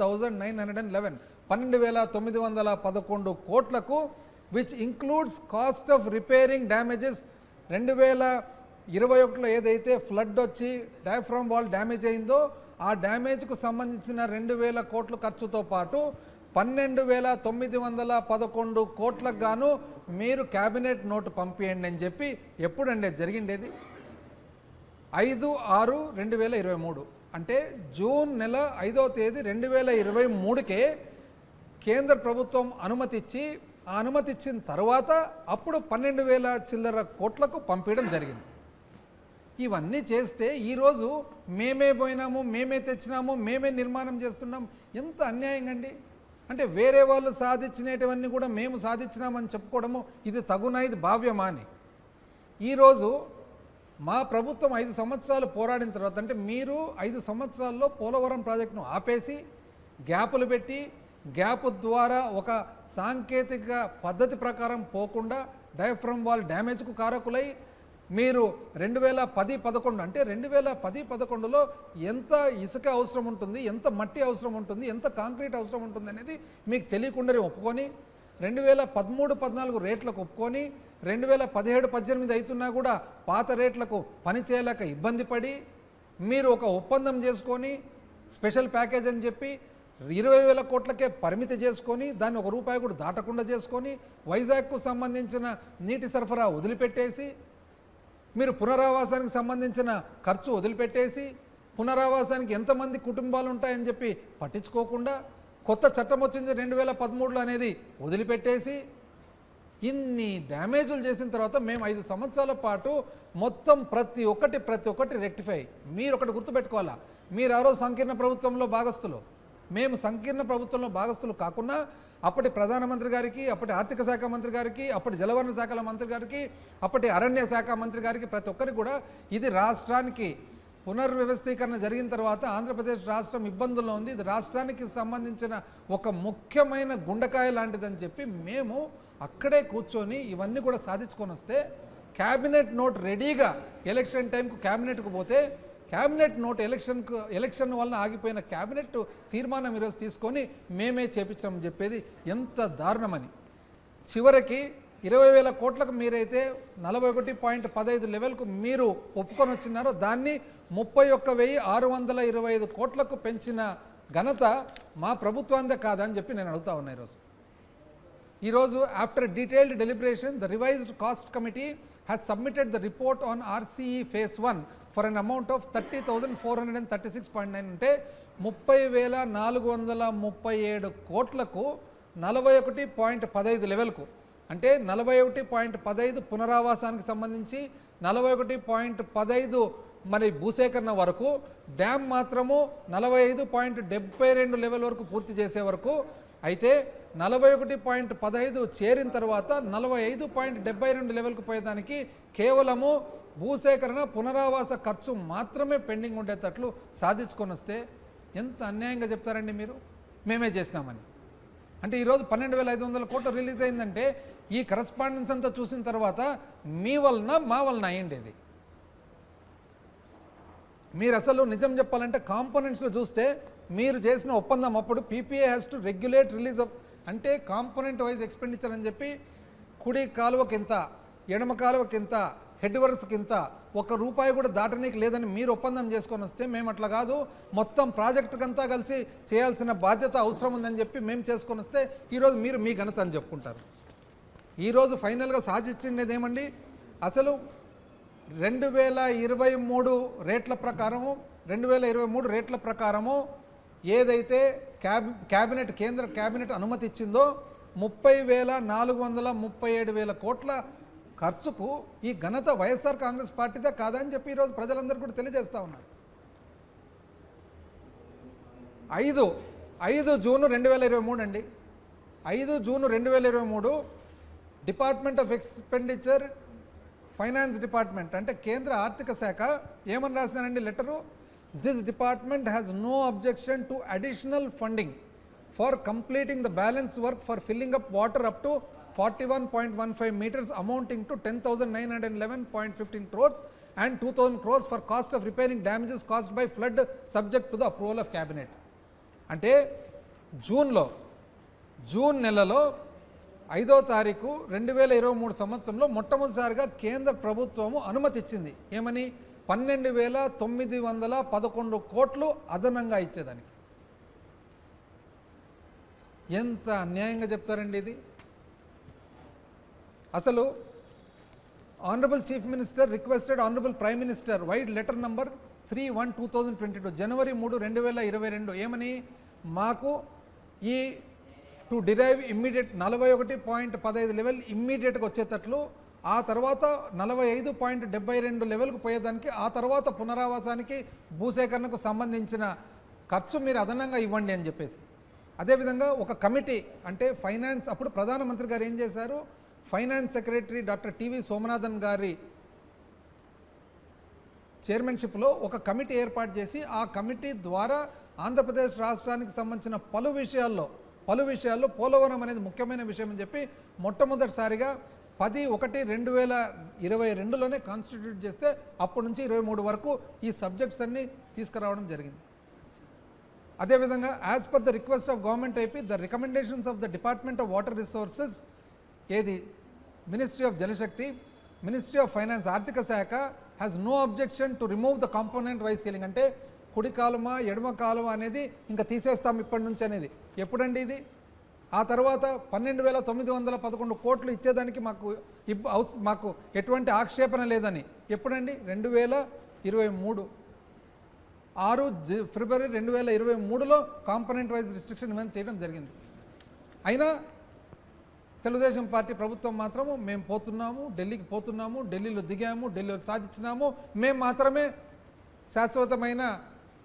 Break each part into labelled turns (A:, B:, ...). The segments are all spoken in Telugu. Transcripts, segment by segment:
A: Thousand nine hundred and eleven పన్నెండు వేల తొమ్మిది వందల పదకొండు కోట్లకు which includes cost of repairing damages రెండు వేల ఇరవై ఒకటిలో ఏదైతే ఫ్లడ్ వచ్చి డయాఫ్రామ్ వాల్ డ్యామేజ్ అయిందో ఆ డ్యామేజ్కు సంబంధించిన రెండు వేల కోట్ల ఖర్చుతో పాటు పన్నెండు వేల తొమ్మిది వందల పదకొండు కోట్లకు గాను మీరు క్యాబినెట్ నోటు పంపియండి అని చెప్పి ఎప్పుడండి జరిగిండేది? ఐదు ఆరు రెండు వేల ఇరవై మూడు. అంటే జూన్ నెల ఐదో తేదీ రెండు వేల ఇరవై మూడుకే కేంద్ర ప్రభుత్వం అనుమతిచ్చి ఆ అనుమతి ఇచ్చిన తర్వాత అప్పుడు పన్నెండు వేల చిల్లర కోట్లకు పంపించడం జరిగింది. ఇవన్నీ చేస్తే ఈరోజు మేమే పోయినాము మేమే తెచ్చినాము మేమే నిర్మాణం చేస్తున్నాం. ఎంత అన్యాయంగా అండి. అంటే వేరే వాళ్ళు సాధించినటువన్నీ కూడా మేము సాధించినామని చెప్పుకోవడము ఇది తగునా ఇది భావ్యమా అని. ఈరోజు మా ప్రభుత్వం ఐదు సంవత్సరాలు పోరాడిన తర్వాత అంటే మీరు ఐదు సంవత్సరాల్లో పోలవరం ప్రాజెక్టును ఆపేసి గ్యాపులు పెట్టి గ్యాప్ ద్వారా ఒక సాంకేతిక పద్ధతి ప్రకారం పోకుండా డయఫ్రమ్ వాల్ డ్యామేజ్కు కారకులై మీరు రెండు వేల పది పదకొండు అంటే రెండు వేల పది పదకొండులో ఎంత ఇసుక అవసరం ఉంటుంది ఎంత మట్టి అవసరం ఉంటుంది ఎంత కాంక్రీట్ అవసరం ఉంటుంది అనేది మీకు తెలియకుండానే ఒప్పుకొని రెండు వేల పదమూడు పద్నాలుగు రేట్లకు ఒప్పుకొని రెండు వేల పదిహేడు పద్దెనిమిది అవుతున్నా కూడా పాత రేట్లకు పనిచేయలేక ఇబ్బంది పడి మీరు ఒక ఒప్పందం చేసుకొని స్పెషల్ ప్యాకేజ్ అని చెప్పి ఇరవై వేల కోట్లకే పరిమితి చేసుకొని దాన్ని ఒక రూపాయి కూడా దాటకుండా చేసుకొని వైజాగ్కు సంబంధించిన నీటి సరఫరా వదిలిపెట్టేసి మీరు పునరావాసానికి సంబంధించిన ఖర్చు వదిలిపెట్టేసి పునరావాసానికి ఎంతమంది కుటుంబాలు ఉంటాయని చెప్పి పట్టించుకోకుండా కొత్త చట్టం వచ్చింది రెండు వేల పదమూడులో అనేది వదిలిపెట్టేసి ఇన్ని డ్యామేజులు చేసిన తర్వాత మేము ఐదు సంవత్సరాల పాటు మొత్తం ప్రతి ఒక్కటి ప్రతి ఒక్కటి రెక్టిఫై. మీరు ఒకటి గుర్తుపెట్టుకోవాలా? మీరు ఆ రోజు సంకీర్ణ ప్రభుత్వంలో భాగస్తులు మేము సంకీర్ణ ప్రభుత్వంలో భాగస్తులు కాకుండా అప్పటి ప్రధానమంత్రి గారికి అప్పటి ఆర్థిక శాఖ మంత్రి గారికి అప్పటి జలవనరుల శాఖల మంత్రి గారికి అప్పటి అరణ్య శాఖ మంత్రి గారికి ప్రతి ఒక్కరికి కూడా ఇది రాష్ట్రానికి పునర్వ్యవస్థీకరణ జరిగిన తర్వాత ఆంధ్రప్రదేశ్ రాష్ట్రం ఇబ్బందుల్లో ఉంది. ఇది రాష్ట్రానికి సంబంధించిన ఒక ముఖ్యమైన గుండకాయ లాంటిదని చెప్పి మేము అక్కడే కూర్చొని ఇవన్నీ కూడా సాధించుకొని వస్తే క్యాబినెట్ నోట్ రెడీగా ఎలక్షన్ టైంకు క్యాబినెట్కు పోతే క్యాబినెట్ నోట్ ఎలక్షన్కు ఎలక్షన్ వలన ఆగిపోయిన క్యాబినెట్ తీర్మానం ఈరోజు తీసుకొని మేమే చేపించామని చెప్పేది ఎంత దారుణమని. చివరికి ఇరవై వేల కోట్లకు మీరైతే నలభై ఒకటి పాయింట్ పదహైదు లెవెల్కు మీరు ఒప్పుకొని వచ్చినారో దాన్ని ముప్పై ఒక్క వెయ్యి ఆరు వందల ఇరవై ఐదు కోట్లకు పెంచిన ఘనత మా ప్రభుత్వాందే కాదని చెప్పి నేను అడుగుతా ఉన్నా ఈరోజు. ఈరోజు after detailed deliberation the revised cost committee has submitted the report on RCE phase one for an amount of thirty thousand four hundred and thirty six point nine అంటే ముప్పై వేల నాలుగు వందల ముప్పై ఏడు కోట్లకు నలభై ఒకటి పాయింట్ పదహైదు లెవెల్కు అంటే నలభై ఒకటి పాయింట్ పదహైదు పునరావాసానికి సంబంధించి నలభై ఒకటి పాయింట్ పదహైదు మరి భూసేకరణ వరకు డ్యామ్ మాత్రము నలభై ఐదు పాయింట్ డెబ్బై రెండు లెవెల్ వరకు పూర్తి చేసే వరకు అయితే నలభై ఒకటి పాయింట్ పదహైదు చేరిన తర్వాత నలభై ఐదు పాయింట్ డెబ్బై రెండు లెవెల్కు పోయేదానికి కేవలము భూసేకరణ పునరావాస ఖర్చు మాత్రమే పెండింగ్ ఉండేటట్లు సాధించుకొని వస్తే ఎంత అన్యాయంగా చెప్తారండి మీరు? మేమే చేసినామని. అంటే ఈరోజు పన్నెండు వేల ఐదు వందల కోట్లు రిలీజ్ అయిందంటే ఈ కరస్పాండెన్స్ అంతా చూసిన తర్వాత మీ వలన మా వలన అయ్యిండేది. మీరు అసలు నిజం చెప్పాలంటే కాంపోనెంట్స్లో చూస్తే మీరు చేసిన ఒప్పందం అప్పుడు PPA has to regulate release of అంటే కాంపోనెంట్ వైజ్ ఎక్స్పెండిచర్ అని చెప్పి కుడి కాలువకింత ఎడమ కాలువకింత హెడ్ వర్క్స్ కింద ఒక్క రూపాయి కూడా దాటనీకి లేదని మీరు ఒప్పందం చేసుకొని వస్తే మేము అట్లా కాదు. మొత్తం ప్రాజెక్టుకంతా కలిసి చేయాల్సిన బాధ్యత అవసరం ఉందని చెప్పి మేము చేసుకొని వస్తే ఈరోజు మీరు మీ ఘనత అని చెప్పుకుంటారు. ఈరోజు ఫైనల్గా సాధించిండేది ఏమండి అసలు రెండు వేల ఇరవై మూడు రేట్ల ప్రకారము రెండు వేల ఇరవై మూడు రేట్ల ప్రకారము ఏదైతే క్యాబ్ క్యాబినెట్ కేంద్ర క్యాబినెట్ అనుమతి ఇచ్చిందో ముప్పై వేల నాలుగు వందల ముప్పై ఏడు వేల కోట్ల ఖర్చుకు ఈ ఘనత వైఎస్ఆర్ కాంగ్రెస్ పార్టీదే కాదని చెప్పి ఈరోజు ప్రజలందరూ కూడా తెలియజేస్తూ ఉన్నారు. ఐదు ఐదు జూను రెండు వేల ఇరవై మూడు అండి. ఐదు జూను రెండు వేల ఇరవై మూడు department of expenditure finance department అంటే కేంద్ర ఆర్థిక శాఖ ఏమని రాసినారండి letter? This department has no objection to additional funding for completing the balance work for filling up water up to forty one point one five meters amounting to ten thousand nine hundred eleven point fifteen crores and two thousand crores for cost of repairing damages cost by flood subject to the approval of cabinet అంటే జూన్లో జూన్ నెలలో ఐదో తారీఖు రెండు వేల ఇరవై మూడు సంవత్సరంలో మొట్టమొదటిసారిగా కేంద్ర ప్రభుత్వము అనుమతి ఇచ్చింది ఏమని? పన్నెండు వేల తొమ్మిది వందల పదకొండు కోట్లు అదనంగా ఇచ్చేదానికి. ఎంత అన్యాయంగా చెప్తారండి ఇది? అసలు honourable chief minister requested honourable prime minister vide letter number three one two thousand twenty two జనవరి మూడు రెండు వేల ఇరవై రెండు. ఏమని? మాకు ఈ టు డిరైవ్ ఇమ్మీడియట్ నలభై ఒకటి పాయింట్ పదహైదు లెవెల్ ఇమ్మీడియట్గా వచ్చేటట్లు ఆ తర్వాత నలభై ఐదు పాయింట్ డెబ్బై రెండు లెవెల్కు పోయేదానికి ఆ తర్వాత పునరావాసానికి భూసేకరణకు సంబంధించిన ఖర్చు మీరు అదనంగా ఇవ్వండి అని చెప్పేసి. అదేవిధంగా ఒక కమిటీ అంటే ఫైనాన్స్ అప్పుడు ప్రధానమంత్రి గారు ఏం చేశారు? Finance secretary doctor TV Somanathan గారి చైర్మన్షిప్లో ఒక కమిటీ ఏర్పాటు చేసి ఆ కమిటీ ద్వారా ఆంధ్రప్రదేశ్ రాష్ట్రానికి సంబంధించిన పలు విషయాల్లో పలు విషయాల్లో పోలవరం అనేది ముఖ్యమైన విషయం అని చెప్పి మొట్టమొదటిసారిగా పది ఒకటి రెండు వేల ఇరవై రెండులోనే కాన్స్టిట్యూట్ చేస్తే అప్పటి నుంచి ఇరవై మూడు వరకు ఈ సబ్జెక్ట్స్ అన్నీ తీసుకురావడం జరిగింది. అదేవిధంగా as per the request of government IP the recommendations of the department of water resources ఏది? Ministry of Jalshakti ministry of finance ఆర్థిక శాఖ has no objection to remove the component wise ceiling అంటే కుడి కాలుమ ఎడమ కాలుమ అనేది ఇంకా తీసేస్తాం ఇప్పటి నుంచి అనేది. ఎప్పుడండి ఇది? ఆ తర్వాత పన్నెండు వేల తొమ్మిది వందల పదకొండు కోట్లు ఇచ్చేదానికి మాకు మాకు ఎటువంటి ఆక్షేపణ లేదని. ఎప్పుడండి? రెండు వేల ఇరవై మూడు. ఆరు ఫిబ్రవరి రెండు వేల ఇరవై మూడులో కాంపనెంట్ వైజ్ రిస్ట్రిక్షన్ ఇవన్నీ తీయడం జరిగింది. అయినా తెలుగుదేశం పార్టీ ప్రభుత్వం మాత్రము మేము పోతున్నాము ఢిల్లీకి పోతున్నాము ఢిల్లీలో దిగాము ఢిల్లీలో సాధించినాము మేము మాత్రమే శాశ్వతమైన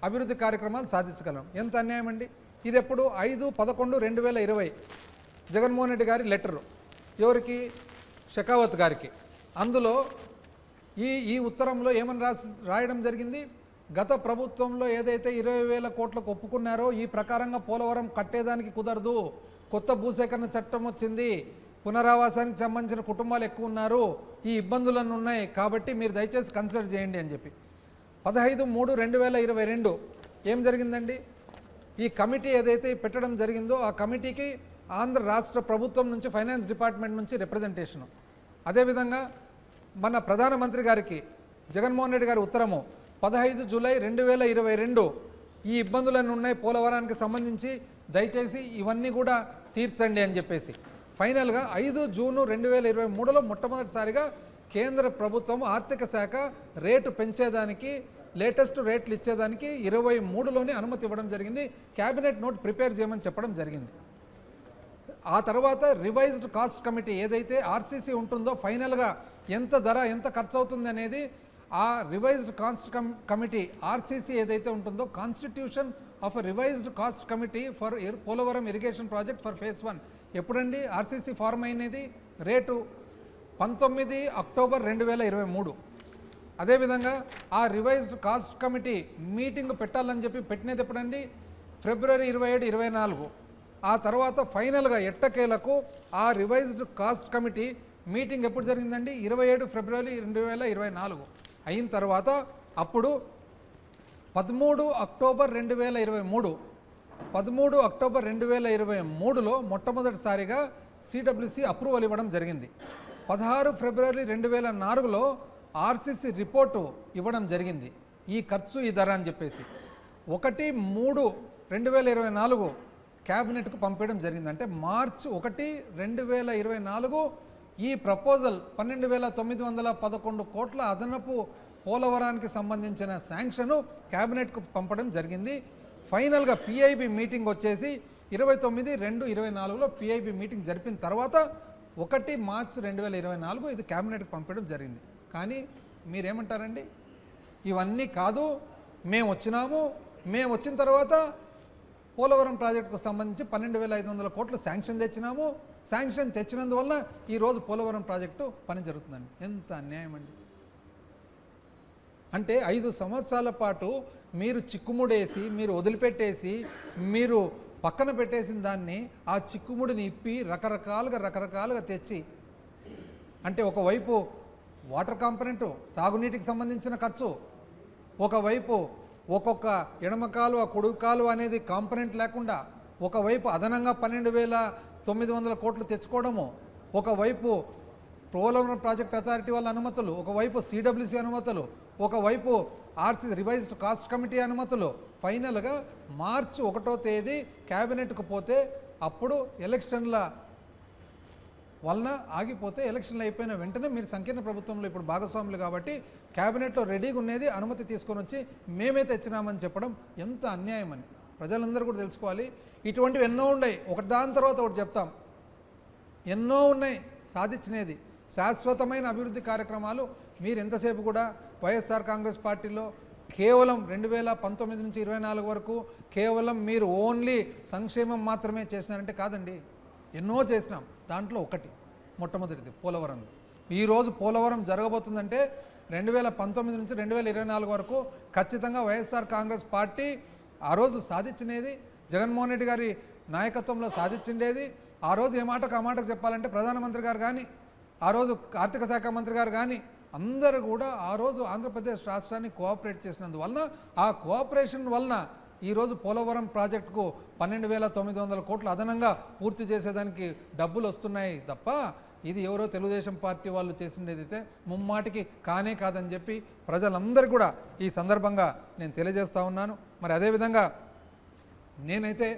A: అభివృద్ధి కార్యక్రమాలు సాధించగలం. ఎంత అన్యాయం అండి? ఇది ఎప్పుడు ఐదు పదకొండు రెండు వేల ఇరవై జగన్మోహన్ రెడ్డి గారి లెటరు. ఎవరికి? షెకావత్ గారికి. అందులో ఈ ఈ ఉత్తరంలో ఏమని రాసి రాయడం జరిగింది? గత ప్రభుత్వంలో ఏదైతే ఇరవై వేల కోట్లకు ఒప్పుకున్నారో ఈ ప్రకారంగా పోలవరం కట్టేదానికి కుదరదు. కొత్త భూసేకరణ చట్టం వచ్చింది. పునరావాసానికి సంబంధించిన కుటుంబాలు ఎక్కువ ఉన్నారు. ఈ ఇబ్బందులన్నీ ఉన్నాయి. కాబట్టి మీరు దయచేసి కన్సిడర్ చేయండి అని చెప్పి. పదహైదు మూడు రెండు వేల ఇరవై రెండు ఏం జరిగిందండి? ఈ కమిటీ ఏదైతే పెట్టడం జరిగిందో ఆ కమిటీకి ఆంధ్ర రాష్ట్ర ప్రభుత్వం నుంచి ఫైనాన్స్ డిపార్ట్మెంట్ నుంచి రిప్రజెంటేషన్ అదేవిధంగా మన ప్రధానమంత్రి గారికి జగన్మోహన్ రెడ్డి గారి ఉత్తరము పదహైదు జూలై రెండు వేల ఇరవై రెండు ఈ ఇబ్బందులన్నీ ఉన్నాయి. పోలవరానికి సంబంధించి దయచేసి ఇవన్నీ కూడా తీర్చండి అని చెప్పేసి. ఫైనల్గా ఐదు జూను రెండు వేల ఇరవై మూడులో మొట్టమొదటిసారిగా కేంద్ర ప్రభుత్వం ఆర్థిక శాఖ రేటు పెంచేదానికి లేటెస్ట్ రేట్లు ఇచ్చేదానికి ఇరవై మూడులోనే అనుమతి ఇవ్వడం జరిగింది. క్యాబినెట్ నోట్ ప్రిపేర్ చేయమని చెప్పడం జరిగింది. ఆ తర్వాత రివైజ్డ్ కాస్ట్ కమిటీ ఏదైతే ఆర్సీసీ ఉంటుందో ఫైనల్గా ఎంత ధర ఎంత ఖర్చు అవుతుంది అనేది ఆ రివైజ్డ్ కాస్ట్ కమిటీ ఆర్సీసీ ఏదైతే ఉంటుందో constitution of revised cost committee for Polavaram irrigation project for phase one ఎప్పుడండి? ఆర్సీసీ ఫార్మ్ అయినది? రేటు? పంతొమ్మిది అక్టోబర్ రెండు వేల ఇరవై మూడు. అదేవిధంగా ఆ రివైజ్డ్ కాస్ట్ కమిటీ మీటింగ్ పెట్టాలని చెప్పి పెట్టినది ఎప్పుడండి? ఫిబ్రవరి ఇరవై ఏడు ఇరవై నాలుగు. ఆ తర్వాత ఫైనల్గా ఎట్టకేలకు ఆ రివైజ్డ్ కాస్ట్ కమిటీ మీటింగ్ ఎప్పుడు జరిగిందండి? ఇరవై ఏడు ఫిబ్రవరి రెండు వేల ఇరవై నాలుగు. అయిన తర్వాత అప్పుడు పదమూడు అక్టోబర్ రెండు వేల ఇరవై మూడు పదమూడు అక్టోబర్ రెండు వేల ఇరవై మూడులో మొట్టమొదటిసారిగా సిడబ్ల్యూసి అప్రూవల్ ఇవ్వడం జరిగింది. పదహారు ఫిబ్రవరి రెండు వేల నాలుగులో ఆర్సీసీ రిపోర్టు ఇవ్వడం జరిగింది. ఈ ఖర్చు ఈ ధర అని చెప్పేసి. ఒకటి మూడు రెండు వేల ఇరవై నాలుగు క్యాబినెట్కు పంపించడం జరిగింది. అంటే మార్చ్ ఒకటి రెండు వేల ఇరవై నాలుగు ఈ ప్రపోజల్ పన్నెండు వేల తొమ్మిది వందల పదకొండు కోట్ల అదనపు పోలవరానికి సంబంధించిన శాంక్షను క్యాబినెట్కు పంపడం జరిగింది. ఫైనల్గా పిఐబి మీటింగ్ వచ్చేసి ఇరవై తొమ్మిది రెండు ఇరవై నాలుగులో పిఐబి మీటింగ్ జరిపిన తర్వాత ఒకటి మార్చ్ రెండు వేల ఇరవై నాలుగు ఇది క్యాబినెట్కి పంపడం జరిగింది. కానీ మీరేమంటారండి? ఇవన్నీ కాదు మేము వచ్చినాము. మేము వచ్చిన తర్వాత పోలవరం ప్రాజెక్టుకు సంబంధించి పన్నెండు వేల ఐదు వందల కోట్లు శాంక్షన్ తెచ్చినాము. శాంక్షన్ తెచ్చినందువల్ల ఈరోజు పోలవరం ప్రాజెక్టు పని జరుగుతుందండి. ఎంత అన్యాయం అండి. అంటే ఐదు సంవత్సరాల పాటు మీరు చిక్కుముడేసి మీరు వదిలిపెట్టేసి మీరు పక్కన పెట్టేసిన దాన్ని ఆ చిక్కుముడిని ఇప్పి రకరకాలుగా రకరకాలుగా తెచ్చి అంటే ఒకవైపు వాటర్ కాంపనెంట్ తాగునీటికి సంబంధించిన ఖర్చు ఒకవైపు ఒక్కొక్క ఎడమ కాలువ కుడుగు కాలువ అనేది కాంపనెంట్ లేకుండా ఒకవైపు అదనంగా పన్నెండు వేల తొమ్మిది వందల కోట్లు తెచ్చుకోవడము ఒకవైపు పోలవరం ప్రాజెక్ట్ అథారిటీ వాళ్ళ అనుమతులు ఒకవైపు సిడబ్ల్యూసి అనుమతులు ఒకవైపు ఆర్సీ రివైజ్డ్ కాస్ట్ కమిటీ అనుమతులు. ఫైనల్గా మార్చి ఒకటో తేదీ క్యాబినెట్కు పోతే అప్పుడు ఎలక్షన్ల వలన ఆగిపోతే ఎలక్షన్లు అయిపోయిన వెంటనే మీరు సంకీర్ణ ప్రభుత్వంలో ఇప్పుడు భాగస్వాములు కాబట్టి క్యాబినెట్లో రెడీగా ఉన్నది అనుమతి తీసుకొని వచ్చి మేమే తెచ్చినామని చెప్పడం ఎంత అన్యాయం అని. ప్రజలందరూ కూడా తెలుసుకోవాలి. ఇటువంటివి ఎన్నో ఉన్నాయి. ఒకటి దాని తర్వాత ఒకటి చెప్తాం. ఎన్నో ఉన్నాయి. సాధించినది. శాశ్వతమైన అభివృద్ధి కార్యక్రమాలు. మీరు ఎంతసేపు కూడా వైఎస్ఆర్ కాంగ్రెస్ పార్టీలో కేవలం రెండు వేల పంతొమ్మిది నుంచి ఇరవై నాలుగు వరకు కేవలం మీరు ఓన్లీ సంక్షేమం మాత్రమే చేసినారంటే కాదండి. ఎన్నో చేసినాం. దాంట్లో ఒకటి మొట్టమొదటిది పోలవరం. ఈరోజు పోలవరం జరగబోతుందంటే రెండు వేల పంతొమ్మిది నుంచి రెండు వేల ఇరవై నాలుగు వరకు ఖచ్చితంగా వైఎస్ఆర్ కాంగ్రెస్ పార్టీ ఆ రోజు సాధించినది జగన్మోహన్ రెడ్డి గారి నాయకత్వంలో సాధించిండేది. ఆ రోజు ఏ మాటకు ఆ మాటకు చెప్పాలంటే ప్రధానమంత్రి గారు కానీ ఆ రోజు ఆర్థిక శాఖ మంత్రి గారు కానీ అందరూ కూడా ఆ రోజు ఆంధ్రప్రదేశ్ రాష్ట్రాన్ని కోఆపరేట్ చేసినందువలన ఆ కోఆపరేషన్ వలన ఈరోజు పోలవరం ప్రాజెక్టుకు పన్నెండు వేల తొమ్మిది వందల కోట్లు అదనంగా పూర్తి చేసేదానికి డబ్బులు వస్తున్నాయి తప్ప ఇది ఎవరో తెలుగుదేశం పార్టీ వాళ్ళు చేసిండేదైతే ముమ్మాటికి కానే కాదని చెప్పి ప్రజలందరూ కూడా ఈ సందర్భంగా నేను తెలియజేస్తూ ఉన్నాను. మరి అదేవిధంగా నేనైతే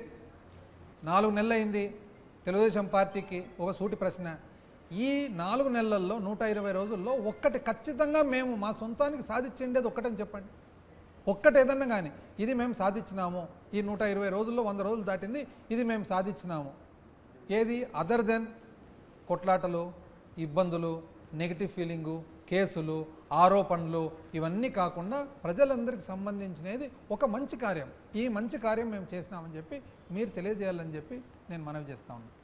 A: నాలుగు నెలలైంది తెలుగుదేశం పార్టీకి ఒక సూటి ప్రశ్న. ఈ నాలుగు నెలల్లో నూట ఇరవై రోజుల్లో ఒక్కటి ఖచ్చితంగా మేము మా సొంతానికి సాధించిండేది ఒక్కటని చెప్పండి. ఒక్కటి ఏదన్నా కానీ ఇది మేము సాధించినాము ఈ నూట ఇరవై రోజుల్లో వంద రోజులు దాటింది ఇది మేము సాధించినాము. ఏది? అదర్ దెన్ కొట్లాటలు ఇబ్బందులు నెగిటివ్ ఫీలింగు కేసులు ఆరోపణలు ఇవన్నీ కాకుండా ప్రజలందరికీ సంబంధించినది ఒక మంచి కార్యం. ఈ మంచి కార్యం మేము చేసినామని చెప్పి మీరు తెలియజేయాలని చెప్పి నేను మనవి చేస్తా ఉన్నాను.